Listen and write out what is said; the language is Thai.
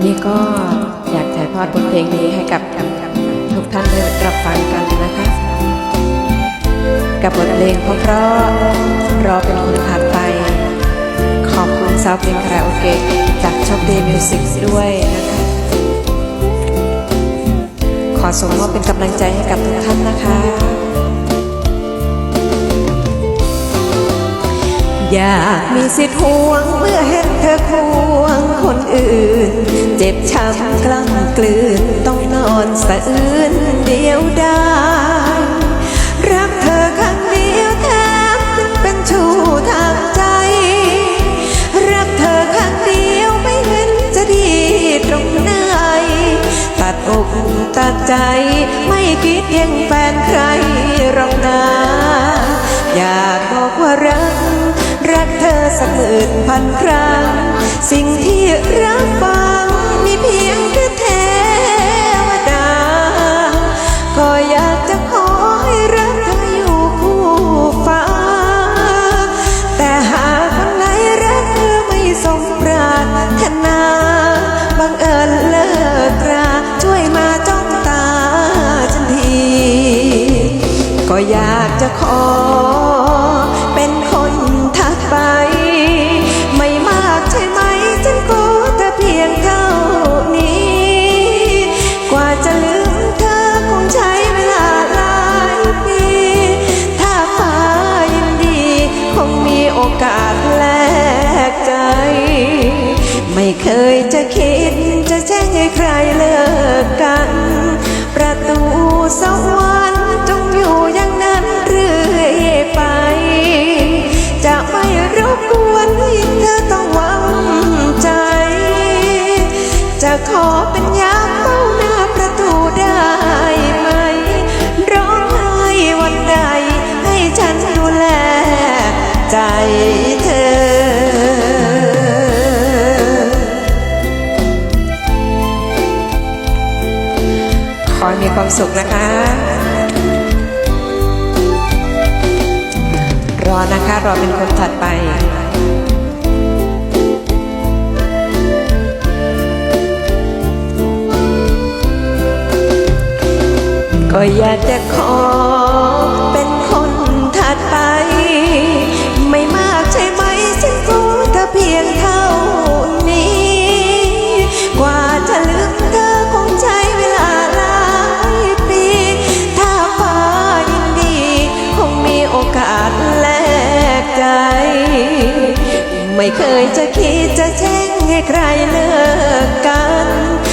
วันนี้ก็อยากถ่ายทอดบทเพลงนี้ให้กับทุกท่านได้รับฟังกันนะคะ กับบทเพลงเพราะๆรอเป็นคนถัดไป ขอบคุณสาวเพลงคาราโอเกะจากช็อปเดย์มิวสิกด้วยนะคะ ขอส่งมอบเป็นกำลังใจให้กับทุกท่านนะคะ อยากมีสิทธิ์ห่วงเมื่อเห็นเธอควงคนอื่น เจ็บช้ำกล้ำกลืนต้องนอนสะอื้นเดียวได้รักเธอครั้งเดียวแทบเป็นชู้ทางใจ รักเธอครั้งเดียวไม่เห็นจะดีตรงไหนตัดอกตัดใจไม่คิดยังแฟนใครหรอกนะอยากบอกว่ารัก สักหมื่นพันครั้ง สิ่งที่รับฟังมีเพียงแค่เทวดา ก็อยากจะขอให้รักเธออยู่คู่ฟ้า แต่หากวันไหนรักเธอไม่สมปรารถนาบังเอิญเลิกราช่วยมาจ้องตาฉันที ก็อยากจะขอ เคยจะคิดจะแจ้งให้ใครเลิกกัน ประตูสวรรค์จงอยู่อย่างนั้นเรื่อยไป จะไม่รบกวนให้เธอต้องหวังใจ จะขอเป็นยามเฝ้าหน้าประตูได้ไหม ร้องไห้วันใดให้ฉันดูแลใจ มีความสุขนะคะ รอนะคะ รอเป็นคนถัดไปก็อยากจะขอ ไม่เคยจะคิดจะแช่งให้ใครเลิกกัน